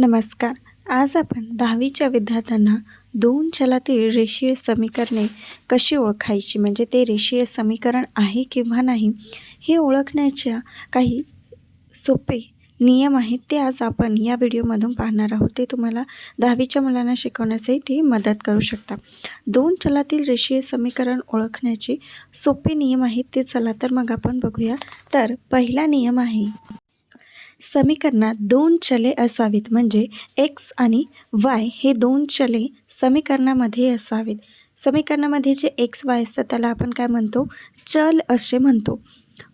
नमस्कार. आज आपण दहावीच्या विद्यार्थ्यांना दोन चलातील रेषीय समीकरणे कशी ओळखायची? म्हणजे ते रेषीय समीकरण आहे किंवा नाही हे ओळखण्याच्या काही सोपे नियम आहेत ते आज आपण या व्हिडिओमधून पाहणार आहोत. ते तुम्हाला दहावीच्या मुलांना शिकवण्यासाठी मदत करू शकता दोन चलातील रेषीय समीकरण ओळखण्याचे सोपे नियम आहेत ते चला तर मग आपण बघूया. तर पहिला नियम आहे समीकरणात दोन चले असावीत. म्हणजे एक्स आणि वाय हे दोन चले समीकरणामध्ये असावेत. समीकरणामध्ये जे एक्स वाय असतं त्याला आपण काय म्हणतो? चल असे म्हणतो.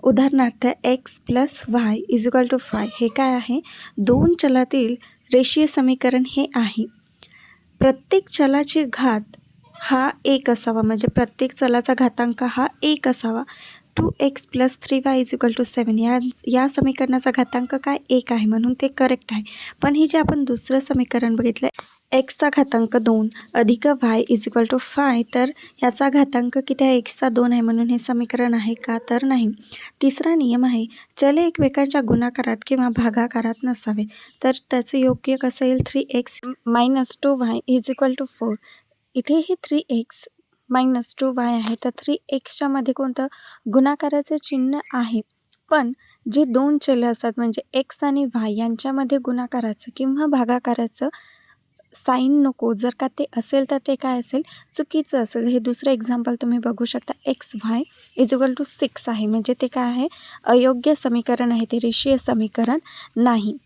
उदाहरणार्थ X plus Y is two five हे काय आहे? दोन चलातील रेषीय समीकरण हे आहे. प्रत्येक चलाचे घात हा एक असावा. म्हणजे प्रत्येक चलाचा घातांक हा एक असावा. Two X plus three Y is equal to seven. या या समीकरणाचा घातांक काय? एक आहे म्हणून ते करेक्ट आहे. पण हे जे आपण दुसरं समीकरण बघितलं एक्सचा घातांक दोन अधिक Y is equal to five तर याचा घातांक किती आहे? एक्सचा दोन आहे म्हणून हे समीकरण आहे का? तर नाही. तिसरा नियम आहे चले एकमेकांच्या गुणाकारात किंवा भागाकारात नसावे. तर त्याचं योग्य कसं येईल? Three X minus two Y is equal to four इथे हे three X minus two Y आहे तर थ्री एक्सच्यामध्ये कोणतं? गुणाकाराचं चिन्ह आहे. पण जे दोन चले असतात म्हणजे एक्स आणि वाय यांच्यामध्ये गुणाकाराचं किंवा भागाकाराचं साईन नको. जर का ते असेल तर ते काय असेल? चुकीचं असेल. हे दुसरं एक्झाम्पल तुम्ही बघू शकता. X Y is equal to six आहे. म्हणजे ते काय आहे? अयोग्य समीकरण आहे. ते रेषीय समीकरण नाही.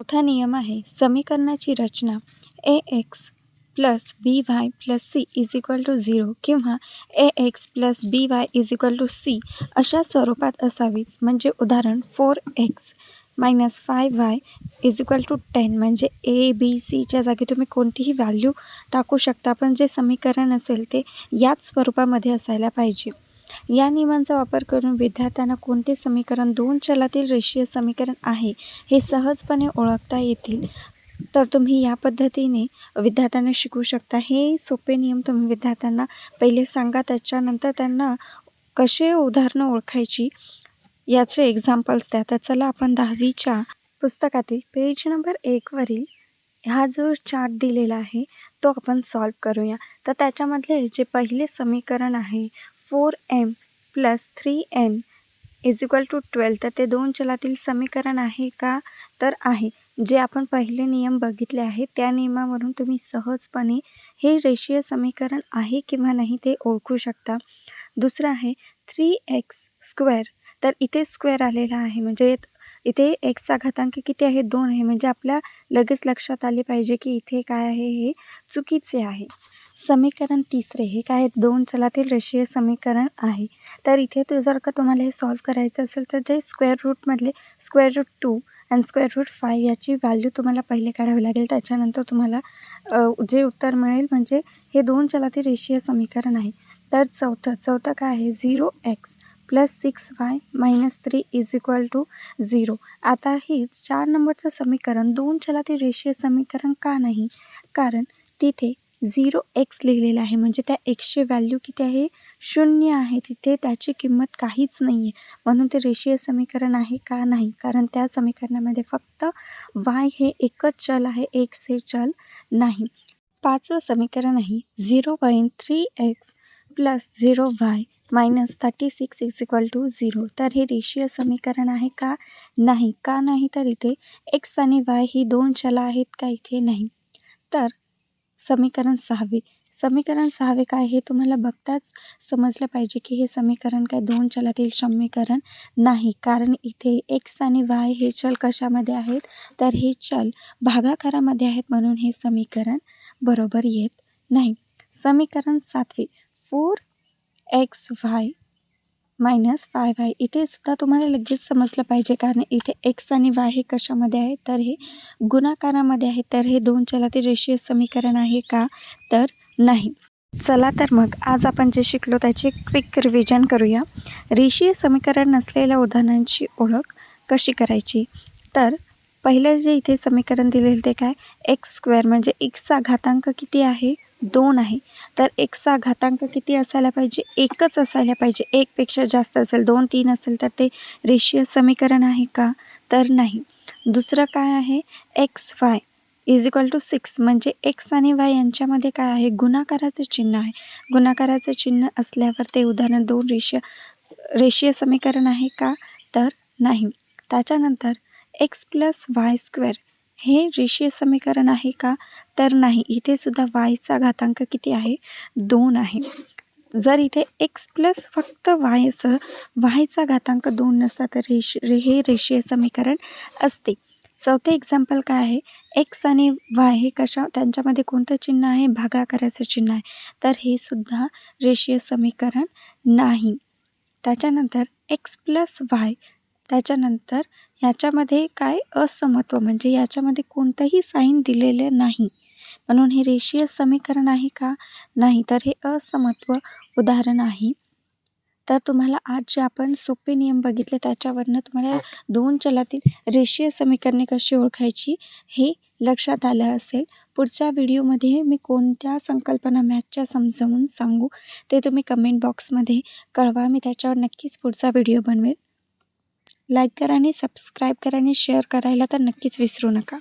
चौथा नियम आहे. समीकरणाची रचना. A X plus B Y plus C is equal to zero किंवा A X plus B Y is equal to C अशा स्वरूपात असावीच म्हणजे उदाहरण four X minus five Y is equal to ten म्हणजे ए बी सीच्या जागी तुम्ही कोणतीही व्हॅल्यू टाकू शकता पण जे समीकरण असेल ते याच स्वरूपामध्ये असायला पाहिजे. या नियमांचा वापर करून विद्यार्थ्यांना कोणते समीकरण दोन चलातील रेषीय समीकरण आहे हे सहजपणे ओळखता येतील. तर तुम्ही या पद्धतीने विद्यार्थ्यांना शिकवू शकता. हे सोपे नियम तुम्ही विद्यार्थ्यांना पहिले सांगा त्याच्यानंतर त्यांना कसे उदाहरणं ओळखायची याचे एक्झाम्पल्स द्या. तर चला आपण दहावीच्या पुस्तकातील पेज नंबर एकवरील हा जो चार्ट दिलेला आहे तो आपण सॉल्व करूया. तर त्याच्यामधले जे पहिले समीकरण आहे four M plus three N is equal to twelve तर ते दोन चलातील समीकरण आहे का? तर आहे. जे आपण पहिले नियम बघितले आहेत त्या नियमावरून तुम्ही सहजपणे हे रेषीय समीकरण आहे किंवा नाही ते ओळखू शकता. दुसरं आहे थ्री एक्स स्क्वेअर तर इथे स्क्वेअर आलेला आहे. म्हणजे इथे एक्सचा घातांक किती आहे? दोन आहे. म्हणजे आपल्या लगेच लक्षात आले पाहिजे की इथे काय आहे हे चुकीचे आहे. समीकरण तिसरे हे काय दोन चलातील रेषीय समीकरण आहे. तर इथे तो जर का तुम्हाला हे सॉल्व करायचं असेल तर ते square रूटमधले square root two and square root five याची व्हॅल्यू तुम्हाला पहिले काढावी लागेल. त्याच्यानंतर तुम्हाला जे उत्तर मिळेल म्हणजे हे दोन चलातील रेषीय समीकरण आहे. तर चौथं चौथं काय आहे? Zero x plus six y minus three is equal to zero आता हेच चार नंबरचं समीकरण दोन चलातील रेषीय समीकरण का नाही? कारण तिथे झिरो एक्स लिहिलेलं आहे. म्हणजे त्या एक्सची व्हॅल्यू किती आहे? शून्य आहे. तिथे त्याची किंमत काहीच नाही आहे म्हणून ते रेषीय समीकरण आहे का नाही? कारण त्या समीकरणामध्ये फक्त वाय हे एकच चल आहे. एक्स हे चल नाही. पाचवं समीकरण आहे. Zero point three x plus zero y minus thirty six is equal to zero. तर हे रेषीय समीकरण आहे का नाही? का नाही? तर इथे एक्स आणि वाय ही दोन चला आहेत का इथे? नाही. तर समीकरण सहावे. समीकरण सहावे काय हे तुम्हाला बघताच समजलं पाहिजे की हे समीकरण काय दोन चलातील समीकरण नाही. कारण इथे एक्स आणि वाय हे चल कशामध्ये आहेत? तर हे चल भागाकारामध्ये आहेत म्हणून हे समीकरण बरोबर येत नाही. समीकरण सातवे. Four x y minus five y इथे सुद्धा तुम्हाला लगेच समजलं पाहिजे कारण इथे एक्स आणि वाय हे कशामध्ये आहे? तर हे गुणाकारामध्ये आहे. तर हे दोन चलातील रेषीय समीकरण आहे का? तर नाही. चला तर मग आज आपण जे शिकलो त्याचे क्विक रिव्हिजन करूया. रेषीय समीकरण नसलेल्या उदाहरणांची ओळख कशी करायची? तर पहिलं जे इथे समीकरण दिलेलं ते काय? एक्स स्क्वेअर म्हणजे एक्सचा घातांक किती आहे? दोन आहे. तर एक्सचा घातांक किती असायला पाहिजे? एकच असायला पाहिजे. एकपेक्षा जास्त असेल दोन तीन असेल तर ते रेषीय समीकरण आहे का? तर नाही. दुसरं काय आहे? X y is equal to six. म्हणजे एक्स आणि वाय यांच्यामध्ये काय आहे? गुणाकाराचं चिन्ह आहे. गुणाकाराचं चिन्ह असल्यावर ते उदाहरण दोन रेषीय रेषीय समीकरण आहे का? तर नाही. त्याच्यानंतर एक्स प्लस वाय स्क्वेअर हे रेषीय समीकरण आहे का? तर नाही. इथे सुद्धा वायचा घातांक किती आहे? दोन आहे. जर इथे एक्स प्लस फक्त वायसह वायचा घातांक दोन नसता तर रेश रे हे रेषीय समीकरण असते. चौथे एक्झाम्पल काय आहे? एक्स आणि वाय हे कशा त्यांच्यामध्ये कोणतं चिन्ह आहे? भागाकाराचं चिन्ह आहे. तर हे सुद्धा रेषीय समीकरण नाही. त्याच्यानंतर एक्स प्लस वाय त्याच्यानंतर याच्यामध्ये काय असमत्व? म्हणजे याच्यामध्ये कोणतंही साईन दिलेलं नाही. म्हणून हे रेषीय समीकरण आहे का? नाही. तर हे असमत्व उदाहरण आहे. तर तुम्हाला आज जे आपण सोपे नियम बघितले त्याच्यावरनं तुम्हाला दोन चलातील रेषीय समीकरणे कशी ओळखायची हे लक्षात आलं असेल. पुढच्या व्हिडिओमध्ये मी कोणत्या संकल्पना मॅथच्या समजावून सांगू ते तुम्ही कमेंट बॉक्समध्ये कळवा. मी त्याच्यावर नक्कीच पुढचा व्हिडिओ बनवेल. लाईक करा आणि सबस्क्राईब करा आणि शेअर करायला तर नक्कीच विसरू नका.